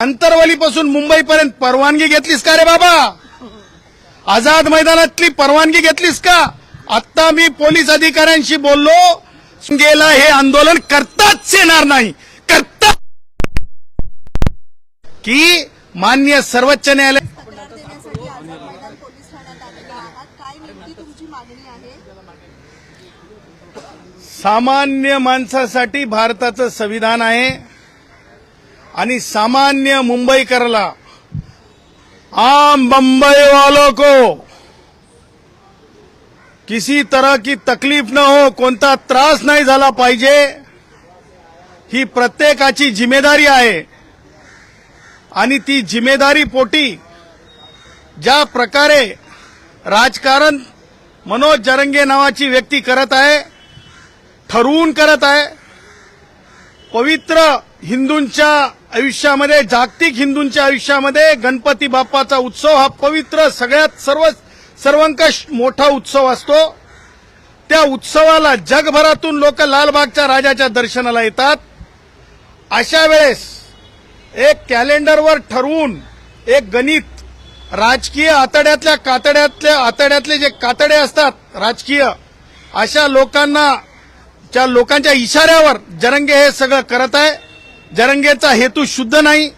अंतरवलीपासून मुंबईपर्यंत परवानगी घेतलीस का रे बाबा? आझाद मैदानातली परवानगी घेतलीस का? आता मी पोलीस अधिकाऱ्यांशी बोललो गेला हे आंदोलन करताच येणार नाही. करता की मान्य सर्वोच्च न्यायालय सामान्य माणसासाठी भारताचं संविधान आहे. आणि सामान्य मुंबईकरला. आम बंबई वालों को. किसी तरह की तकलीफ न हो कोणता त्रास नाही झाला पाहिजे ही प्रत्येकाची जिम्मेदारी आहे. आणि ती जिम्मेदारी पोटी ज्या प्रकारे राजकारण मनोज जरंगे नावाची व्यक्ती करत आहे ठरवून करत आहे पवित्र हिंदूंच्या आयुष्यामध्ये जागतिक हिंदूंच्या आयुष्यामध्ये गणपती बाप्पाचा उत्सव हा पवित्र सगळ्यात सर्व सर्वंकष मोठा उत्सव असतो. त्या उत्सवाला जगभरातून लोक लालबागच्या राजाच्या दर्शनाला येतात. अशा वेळेस एक कॅलेंडरवर ठरवून एक गणित राजकीय आतड्यातल्या कातड्यातल्या आतड्यातले जे कातडे असतात राजकीय अशा लोकांना ज्या लोकांच्या इशाऱ्यावर जरंगे हे सगळं करत आहे. जरंगेचा हेतू शुद्ध नाही.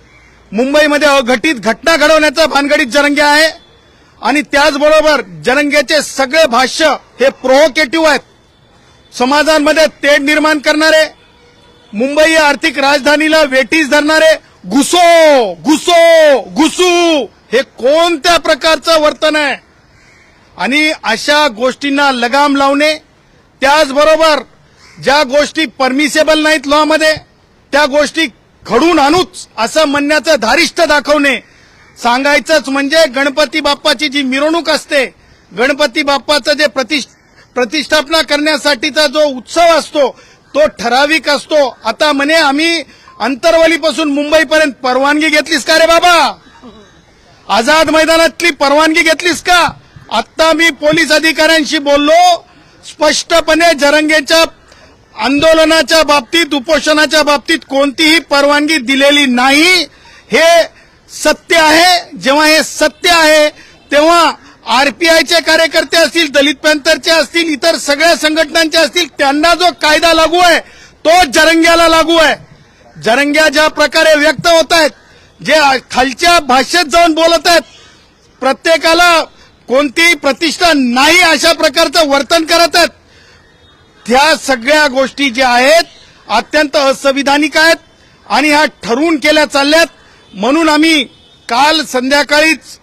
मुंबईमध्ये अघटित घटना घडवण्याचा भानगडीत जरंगे आहे. आणि त्याचबरोबर जरंगेचे सगळे भाष्य हे प्रोव्होकेटिव्ह आहेत. समाजांमध्ये तेढ निर्माण करणारे मुंबई आर्थिक राजधानीला वेटीस धरणारे घुसो घुसो घुसू हे कोणत्या प्रकारचं वर्तन आहे? आणि अशा गोष्टींना लगाम लावणे त्याचबरोबर ज्या गोष्टी परमिसेबल नाहीत लॉमध्ये त्या गोष्टी घडून आणूच असं म्हणण्याचं धारिष्ठ दाखवणे. सांगायचंच म्हणजे गणपती बाप्पाची जी मिरवणूक असते गणपती बाप्पाचं जे प्रतिष्ठ प्रतिष्ठापना करण्यासाठीचा जो उत्सव असतो तो ठराविक असतो. आता म्हणे आम्ही अंतरवलीपासून मुंबईपर्यंत परवानगी घेतलीस का रे बाबा? आझाद मैदानातली परवानगी घेतलीस का? आत्ता मी पोलीस अधिकाऱ्यांशी बोललो. स्पष्टपणे जरंगेच्या आंदोलनाच्या बाबतीत उपोषणाच्या बाबतीत कोणतीही परवानगी दिलेली नाही. हे सत्य आहे. जेव्हा हे सत्य आहे तेव्हा आरपीआयचे कार्यकर्ते असतील दलित पॅंथरचे असतील इतर सगळ्या संघटनांचे असतील त्यांना जो कायदा लागू आहे तो जरंग्याला लागू आहे. जरंग्या ज्या प्रकारे व्यक्त होत आहेत जे खालच्या भाषेत जाऊन बोलत आहेत प्रत्येकाला कोणतीही प्रतिष्ठा नाही अशा प्रकारचं वर्तन करत आहेत. त्या सगळ्या गोष्टी ज्या आहेत अत्यंत असंविधानिक आहेत आणि ह्या ठरवून केल्या चालल्यात. म्हणून आम्ही काल संध्याकाळीच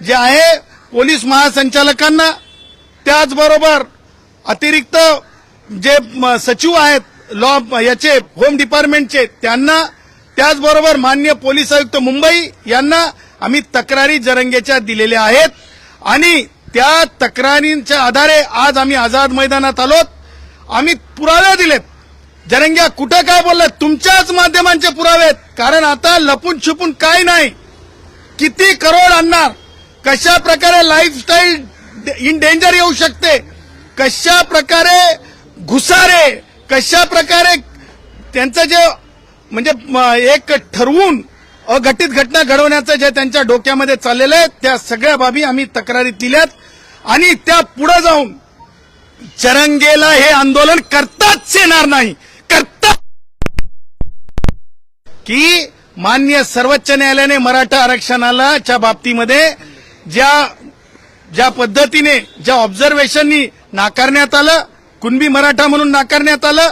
जे आहे पोलीस महासंचालकांना त्याचबरोबर अतिरिक्त जे सचिव आहेत लॉ याचे होम डिपार्टमेंटचे त्यांना त्याचबरोबर मान्य पोलीस आयुक्त मुंबई यांना आम्ही तक्रारी जरंगेच्या दिलेल्या आहेत. आणि त्या तक्रारींच्या आधारे आज आम्ही आझाद मैदानात आलोत. आम्ही पुरावे दिलेत. जरंग्या कुठं काय बोलले तुमच्याच माध्यमांचे पुरावे आहेत. कारण आता लपून छुपून काय नाही. किती करोड आणणार? कशा प्रकारे लाईफस्टाईल इन डेंजर येऊ शकते? कशा प्रकारे घुसारे? कशा प्रकारे त्यांचं जे म्हणजे एक ठरवून अघटित घटना घडवण्याचं जे त्यांच्या डोक्यामध्ये चाललेलं आहे त्या सगळ्या बाबी आम्ही तक्रारीत दिल्यात. आणि त्या पुढे जाऊन चरंगेला हे आंदोलन करताच येणार नाही. करता की मान्य सर्वोच्च न्यायालयाने मराठा आरक्षणाला च्या बाबतीमध्ये ज्या ज्या पद्धतीने ज्या ऑब्झर्वेशननी नाकारण्यात आलं कुणबी मराठा म्हणून नाकारण्यात आलं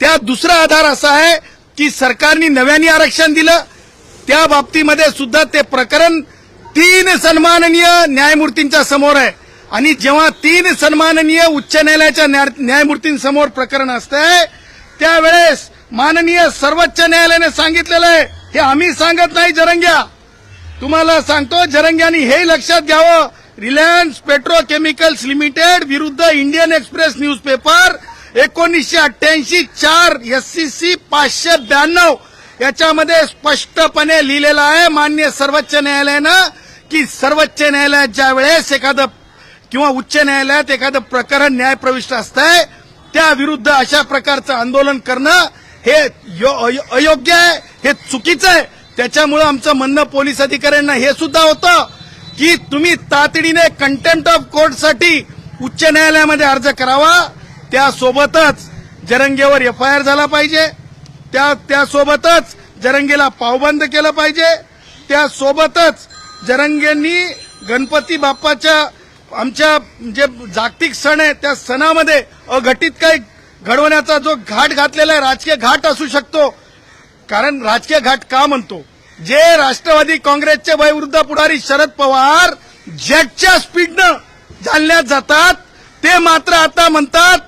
त्या दुसरा आधार असा आहे की सरकारने नव्याने आरक्षण दिलं. त्या बाबतीमध्ये सुद्धा ते प्रकरण तीन सन्माननीय न्यायमूर्तींच्या समोर आहे. आणि जेव्हा तीन सन्माननीय उच्च न्यायालयाच्या न्यायमूर्तींसमोर प्रकरण असतंय त्यावेळेस माननीय सर्वोच्च न्यायालयाने सांगितलेलं आहे हे आम्ही सांगत नाही जरंग्या. तुम्हाला सांगतो जरंग्यानी हे लक्षात घ्यावं. रिलायन्स पेट्रोकेमिकल्स लिमिटेड विरुद्ध इंडियन एक्सप्रेस न्यूजपेपर एकोणीसशे अठ्ठ्याऐंशी चार एससीसी पाचशे ब्याण्णव. याच्यामध्ये स्पष्टपणे लिहिलेलं आहे मान्य सर्वोच्च न्यायालयानं की सर्वोच्च न्यायालयात ज्या वेळेस एखादं किंवा उच्च न्यायालयात एखादं प्रकरण न्यायप्रविष्ट असतंय त्या विरुद्ध अशा प्रकारचं आंदोलन करणं हे अयो- अयोग्य आहे हे चुकीचं आहे. त्याच्यामुळं आमचं म्हणणं पोलीस अधिकाऱ्यांना हे सुद्धा होतं की तुम्ही तातडीने कंटेम्प्ट ऑफ कोर्टसाठी उच्च न्यायालयामध्ये अर्ज करावा. त्यासोबतच जरंगेवर एफ आय आर झाला पाहिजे. त्या त्यासोबतच जरंगेला पावबंद केलं पाहिजे. त्यासोबतच जरंगेंनी गणपती बाप्पाच्या आमच्या जे जागतिक सण आहे त्या सणामध्ये अघटित काही घडवण्याचा जो घाट घातलेला आहे राजकीय घाट असू शकतो. कारण राजकीय घाट का म्हणतो? जे राष्ट्रवादी काँग्रेसचे वयवृद्ध पुढारी शरद पवार जेटच्या स्पीडनं जालण्यात जातात. ते मात्र आता म्हणतात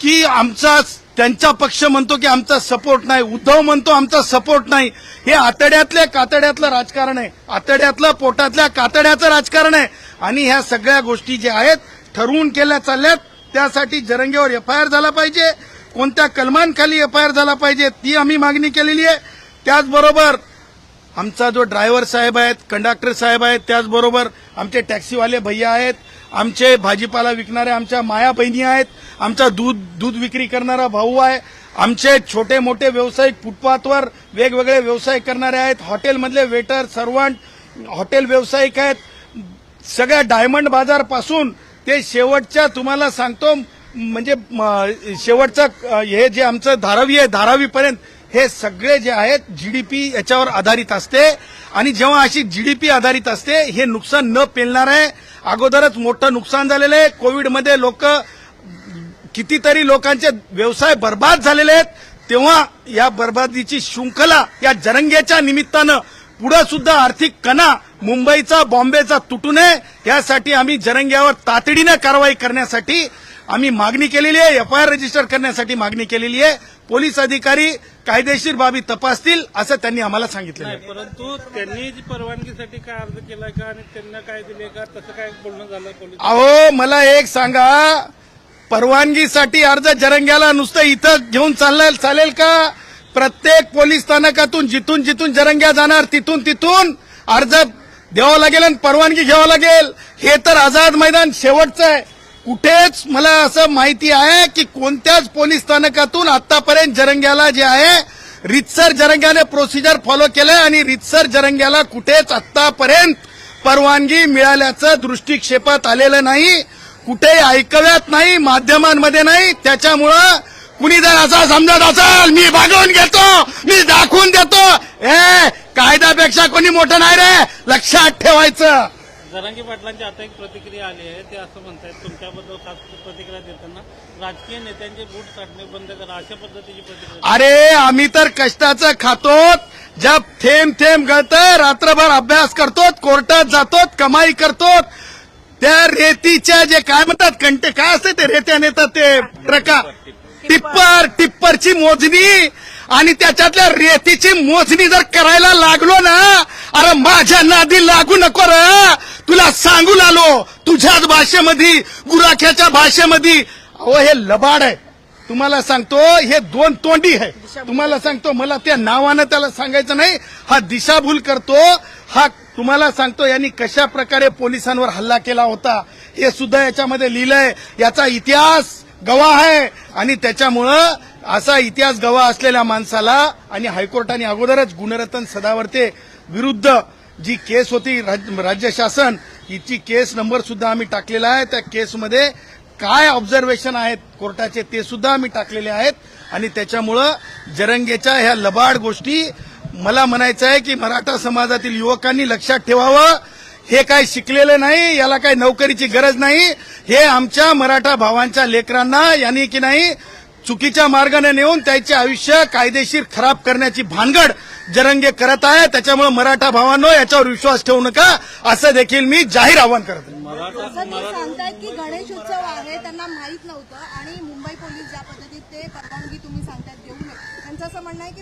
की आमचा त्यांचा पक्ष म्हणतो की आमचा सपोर्ट नाही. उद्धव म्हणतो आमचा सपोर्ट नाही. हे आतड्यातल्या कातड्यातलं राजकारण आहे. आतड्यातलं पोटातल्या कातड्याचं राजकारण आहे. आणि ह्या सगळ्या गोष्टी ज्या आहेत ठरवून केल्या चालल्यात त्यासाठी जरंगेवर एफ आय आर झाला पाहिजे. कोणत्या कलमांखाली एफ आय आर झाला पाहिजे ती आम्ही मागणी केलेली आहे. त्याचबरोबर आमचा जो ड्रायव्हर साहेब आहेत कंडक्टर साहेब आहेत त्याचबरोबर आमचे टॅक्सीवाले भैया आहेत आमचे भाजीपाला विकणाऱ्या आमच्या माया बहिणी आहेत आमचा दूध दूध विक्री करणारा भाऊ आहे आमचे छोटे मोठे व्यावसायिक फुटपाथवर वेगवेगळे व्यवसाय करणारे आहेत हॉटेलमधले वेटर सर्वंट हॉटेल व्यावसायिक आहेत सगळ्या डायमंड बाजारपासून ते शेवटच्या तुम्हाला सांगतो म्हणजे शेवटचं हे जे आमचं धारावी आहे धारावीपर्यंत हे सगळे जे आहेत जीडीपी याच्यावर आधारित असते. आणि जेव्हा अशी जीडीपी आधारित असते हे नुकसान न पेलणार आहे. अगोदरच मोठं नुकसान झालेलं आहे. कोविडमध्ये लोक कितीतरी लोकांचे व्यवसाय बर्बाद झालेले आहेत. तेव्हा या बर्बादीची शृंखला या जरंग्याच्या निमित्तानं पुढे सुद्धा आर्थिक कणा मुंबईचा बॉम्बेचा तुटू नये यासाठी आम्ही जरंग्यावर तातडीनं कारवाई करण्यासाठी आम्ही मागणी केलेली आहे. एफ आय आर रजिस्टर करण्यासाठी मागणी केलेली आहे. पोलीस अधिकारी कायदेशीर बाबी तपासतील असं त्यांनी आम्हाला सांगितलं परंतु त्यांनी परवानगीसाठी काय अर्ज केलाय का आणि त्यांना काय दिले का तसं काय बोलणं झालं अहो मला एक सांगा. परवानगीसाठी अर्ज जरंग्याला नुसतं इथं घेऊन चाललं चालेल का? प्रत्येक पोलीस स्थानकातून जिथून जिथून जरंग्या जाणार तिथून तिथून अर्ज द्यावा लागेल आणि परवानगी घ्यावं लागेल. हे तर आझाद मैदान शेवटचं आहे. कुठेच मला असं माहिती आहे की कोणत्याच पोलीस स्थानकातून आतापर्यंत जरंग्याला जे आहे रितसर जरंग्याने प्रोसिजर फॉलो केलंय आणि रितसर जरंग्याला कुठेच आतापर्यंत परवानगी मिळाल्याचं दृष्टिक्षेपात आलेलं नाही. कुठेही ऐकव्यात नाही माध्यमांमध्ये नाही. त्याच्यामुळं कुणी जर असं समजत असेल मी भागवून घेतो मी दाखवून देतो. ए कायद्यापेक्षा कोणी मोठं नाही रे लक्षात ठेवायचं. जरांगी पाटलांची आता एक प्रतिक्रिया आली आहे ते असं म्हणतायत तुमच्याबद्दल खास प्रतिक्रिया देताना राजकीय नेत्यांचे बूट काढणे बंद करा अशा पद्धतीची प्रतिक्रिया अरे आम्ही तर कष्टाचं खातो जब थेंब थेंब गळत रात्रभर अभ्यास करतो कोर्टात जातो कमाई करतो त्या रेतीच्या जे काय म्हणतात कंटे काय असते ते? रेत्या नेतात ते ट्रका. टिप्पर. टिप्परची मोजणी आणि त्याच्यातल्या रेतीची मोजणी जर करायला लागलो ना अरे माझ्या नादी लागू नको र. तुला सांगून आलो तुझ्याच भाषेमध्ये गुराख्याच्या भाषेमध्ये. अहो हे लबाड आहे. तुम्हाला सांगतो हे दोन तोंडी आहे. तुम्हाला सांगतो मला त्या नावानं त्याला सांगायचं नाही. हा दिशाभूल करतो. हा तुम्हाला सांगतो यांनी कशा प्रकारे पोलिसांवर हल्ला केला होता हे सुद्धा याच्यामध्ये लिहिलंय. याचा इतिहास गवाह आहे. आणि त्याच्यामुळं असा इतिहास गवाह असलेल्या माणसाला आणि हायकोर्टाने अगोदरच गुणरत्न सदावर्ते विरुद्ध जी केस होती राज- राज्य शासन हिची केस नंबर सुद्धा आम्ही टाकलेला आहे. त्या केसमध्ये काय ऑब्झर्वेशन आहेत कोर्टाचे ते सुद्धा आम्ही टाकलेले आहेत. आणि त्याच्यामुळं जरंगेच्या ह्या लबाड गोष्टी मला म्हणायचं आहे की मराठा समाजातील युवकांनी लक्षात ठेवावं. हे काय शिकलेलं नाही याला काही नोकरीची गरज नाही. हे आमच्या मराठा भावांच्या लेकरांना यांनी की नाही चुकीच्या मार्गाने नेऊन त्याचे आयुष्य कायदेशीर खराब करण्याची भानगड जरंगे करत आहे त्याच्यामुळे मराठा भावांनो याच्यावर विश्वास ठेवू नका. असं देखील मी जाहीर आवाहन करत आहे. की गणेश उत्सव आहे त्यांना माहीत नव्हतं. आणि मुंबई पोलीस ज्या पद्धतीत ते परवानगी तुम्ही सांगतायत देऊ नये त्यांचं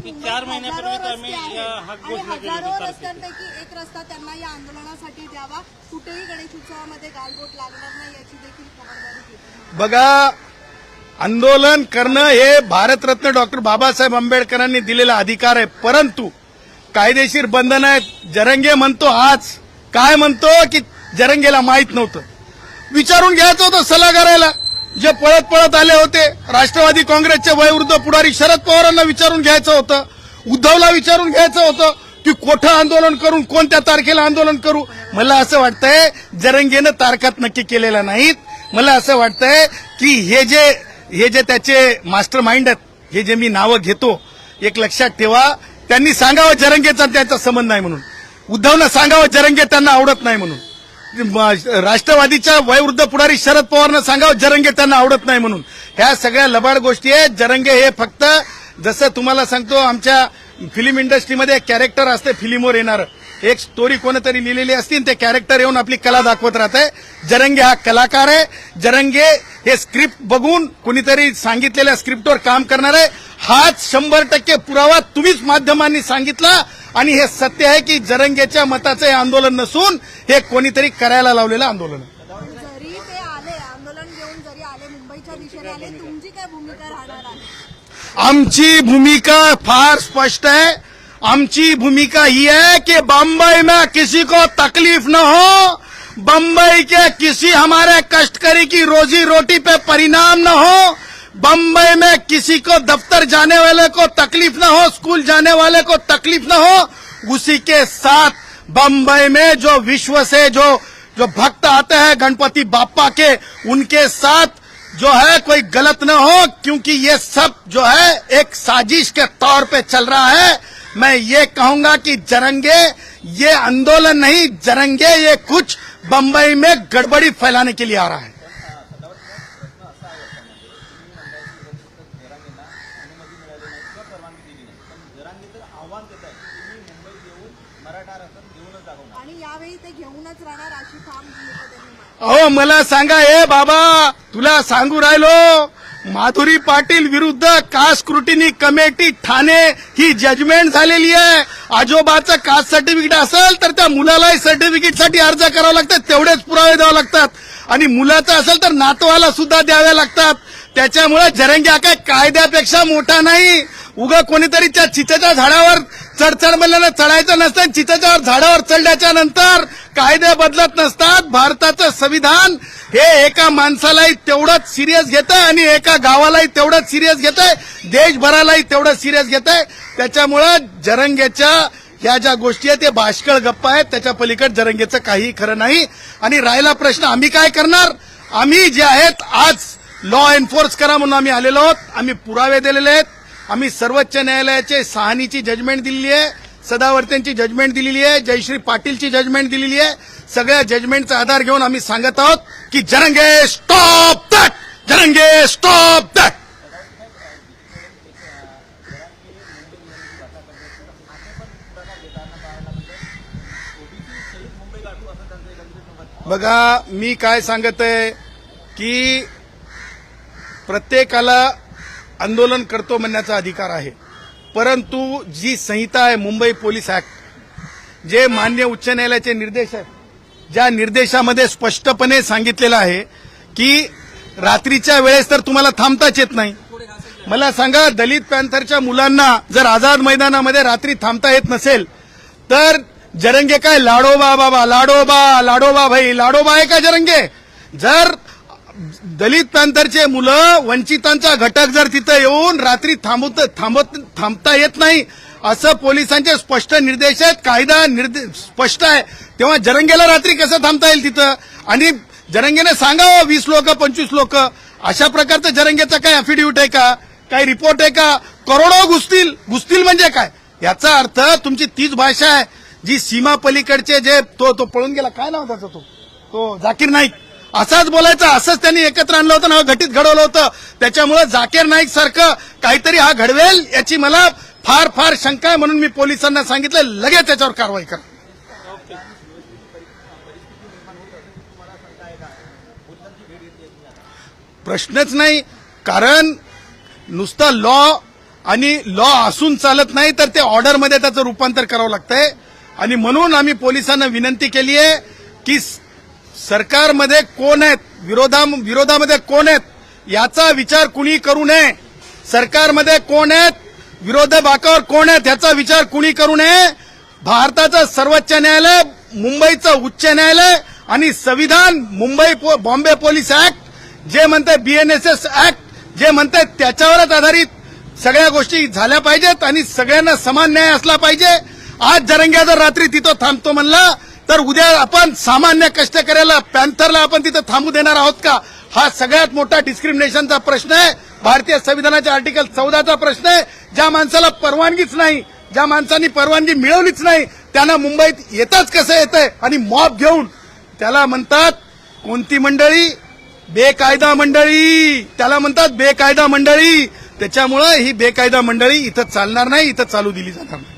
चार हजारो रस्ते आम्ही आहेत या हाक आणि घोषणा केली हजारो होती रस्त्यांपैकी एक रस्ता त्यांना या आंदोलनासाठी द्यावा. कुठेही गणेश उत्सवामध्ये गालबोट लागणार नाही याची देखील खबरदारी घेतली. बघा आंदोलन करणं हे भारतरत्न डॉक्टर बाबासाहेब आंबेडकरांनी दिलेला अधिकार आहे. परंतु कायदेशीर बंधन आहेत. जरंगे म्हणतो आज काय म्हणतो की जरंगेला माहीत नव्हतं. विचारून घ्यायचं होतं सल्लागारायला जे पळत पळत आले होते राष्ट्रवादी काँग्रेसचे वयोवृद्ध पुढारी शरद पवारांना विचारून घ्यायचं होतं उद्धवला विचारून घ्यायचं होतं की कोठं आंदोलन करून कोणत्या तारखेला आंदोलन करू? मला असं वाटतंय जरंगेनं तारखात नक्की केलेल्या नाहीत. मला असं वाटतंय की हे जे हे जे त्याचे मास्टर माइंड आहेत हे जे मी नावं घेतो एक लक्षात ठेवा त्यांनी सांगावं जरंगेचा त्यांचा संबंध नाही म्हणून. उद्धवनं सांगावं जरंगे त्यांना आवडत नाही म्हणून. राष्ट्रवादीच्या वयवृद्ध पुढारी शरद पवारनं सांगावं जरंगे त्यांना आवडत नाही म्हणून. ह्या सगळ्या लबाड गोष्टी आहेत. जरंगे हे फक्त जसं तुम्हाला सांगतो आमच्या फिल्म इंडस्ट्रीमध्ये कॅरेक्टर असते फिल्मवर येणार. एक स्टोरी कोणतरी लिहिलेली असती ते कॅरेक्टर येऊन आपली कला दाखवत राहते जरंगे हा कलाकार आहे. जरंगे हे स्क्रिप्ट बघून कुणीतरी सांगितलेल्या स्क्रिप्टवर काम करणार आहे. हाच शंभर टक्के पुरावा तुम्हीच माध्यमांनी सांगितला. आणि हे सत्य आहे की जरंगेच्या मताचं हे आंदोलन नसून हे कोणीतरी करायला लावलेलं आंदोलन आहे. आहे? आमची भूमिका फार स्पष्ट है आमची भूमिका ही है कि बम्बई में किसी को तकलीफ़ न हो। बम्बई के किसी हमारे कष्टकरी की रोजी रोटी पे परिणाम न हो। बम्बई में किसी को दफ्तर जाने वाले को तकलीफ़ न हो, स्कूल जाने वाले को तकलीफ़ न हो। उसी के साथ बम्बई में जो विश्व से जो जो भक्त आते हैं गणपति बापा के, उनके साथ जो है कोई गलत न हो, क्योंकि ये सब जो है एक साजिश के तौर पे चल रहा है। मैं ये कहूंगा कि जरंगे ये आंदोलन नहीं जरंगे ये कुछ बंबई में गड़बड़ी फैलाने के लिए आ रहा है. अहो मला सांगा ए बाबा तुला सांगू राहिलो माधुरी पाटील विरुद्ध कास्ट स्क्रुटिनी कमिटी ठाणे ही जजमेंट झालेली आहे. आजोबाचं कास्ट सर्टिफिकेट असेल तर त्या मुलालाही सर्टिफिकेटसाठी अर्ज करावा लागतात. तेवढेच पुरावे द्यावे लागतात. आणि मुलाचं असेल तर नातवाला सुद्धा द्यावे लागतात. त्याच्यामुळे जरंग्या काय कायद्यापेक्षा मोठा नाही. उगा कोणीतरी त्या चितेच्या झाडावर चढचढ म्हणल्यानं चढायचं नसतं चितेच्या झाडावर चढल्याच्या नंतर कायदे बदलत नसतात. भारताचं संविधान हे एका माणसालाही तेवढंच सिरियस घेत आणि एका गावालाही तेवढंच सिरियस घेत आहे देशभरालाही तेवढं सिरियस घेत आहे त्याच्यामुळं जरंगेच्या ह्या ज्या गोष्टी आहेत ते बाष्कळ गप्पा आहेत. त्याच्या पलीकडे जरंगेचं काही खरं नाही. आणि राहिला प्रश्न आम्ही काय करणार? आम्ही जे आहेत आज लॉ एन्फोर्स करा म्हणून आम्ही आलेलो आहोत. आम्ही पुरावे दिलेले आहेत. आम्ही सर्वोच्च न्यायालयाचे सहानीची जजमेंट दिलेली आहे सदावर्त्यांची जजमेंट दिलेली आहे जयश्री पाटीलची जजमेंट दिलेली आहे. सगळ्या जजमेंटचा आधार घेऊन आम्ही सांगत आहोत की Jarange stop that Jarange stop that बघा मी काय सांगत आहे की प्रत्येकाला आंदोलन करतो म्हणण्याचा अधिकार आहे. परंतु जी संहिता आहे मुंबई पोलीस ऍक्ट जे मान्य उच्च न्यायालयाचे निर्देश आहेत ज्या निर्देशामध्ये स्पष्टपणे सांगितलेलं आहे की रात्रीच्या वेळेस तर तुम्हाला थांबताच येत नाही. मला सांगा दलित पॅन्थरच्या मुलांना जर आझाद मैदानामध्ये रात्री थांबता येत नसेल तर जरंगे काय? लाडोबा बाबा लाडोबा लाडोबा भाई लाडोबा आहे का जरंगे? जर दलित पॅन्थरचे मुलं वंचितांचा घटक जर तिथं येऊन रात्री थांबवत थांबत थांबता येत नाही असं पोलिसांचे स्पष्ट निर्देश आहेत कायदा निर्दे स्पष्ट आहे. तेव्हा जरंगेला रात्री कसं थांबता येईल तिथं? आणि जरंगेने सांगावं वीस लोक पंचवीस लोक. अशा प्रकारचं जरंगेचा काय अफिडेव्हिट आहे का? काही रिपोर्ट आहे का? करोडो घुसतील. घुसतील म्हणजे काय? याचा अर्थ तुमची तीच भाषा आहे जी सीमा पलीकडचे जे तो तो पळून गेला. काय नाव त्याचा तो? तो जाकीर नाईक. असाच बोलायचा असंच त्यांनी एकत्र आणलं होतं ना घटित घडवलं होतं. त्याच्यामुळे जाकीर नाईक सारखं काहीतरी हा घडवेल याची मला फार फार शंका आहे म्हणून मी पोलिसांना सांगितलं. लगेच त्याच्यावर कारवाई करा. प्रश्नच नाही कारण नुसतं लॉ आणि लॉ असून चालत नाही तर ते ऑर्डरमध्ये त्याचं रूपांतर करावं लागतंय. आणि म्हणून आम्ही पोलिसांना विनंती केली आहे की सरकारमध्ये कोण आहेत? विरोधा विरोधामध्ये कोण आहेत? याचा विचार कुणी करू नये? सरकारमध्ये कोण आहेत? विरोध बाकावर कोण आहेत? याचा विचार कुणी करू नये? भारताचं सर्वोच्च न्यायालय मुंबईचं उच्च न्यायालय आणि संविधान मुंबई पो- बॉम्बे पोलीस ऍक्ट जे म्हणते बीएनएसएस ऍक्ट जे म्हणते त्याच्यावरच आधारित सगळ्या गोष्टी झाल्या पाहिजेत आणि सगळ्यांना समान न्याय असला पाहिजे. आज जरंग्या जर रात्री तिथं थांबतो म्हणला तर उद्या आपण सामान्य कष्टकऱ्याला पॅन्थरला आपण तिथं थांबू देणार आहोत का? हा सगळ्यात मोठा डिस्क्रिमिनेशनचा प्रश्न आहे. भारतीय संविधानाच्या आर्टिकल चौदाचा प्रश्न आहे. ज्या माणसाला परवानगीच नाही ज्या माणसांनी परवानगी मिळवलीच नाही त्यांना मुंबईत येताच कसं येतंय? आणि मॉब घेऊन त्याला म्हणतात कोणती मंडळी? बेकायदा मंडळी. त्याला म्हणतात बेकायदा मंडळी. त्याच्यामुळं ही बेकायदा मंडळी इथं चालणार नाही इथं चालू दिली जाणार नाही.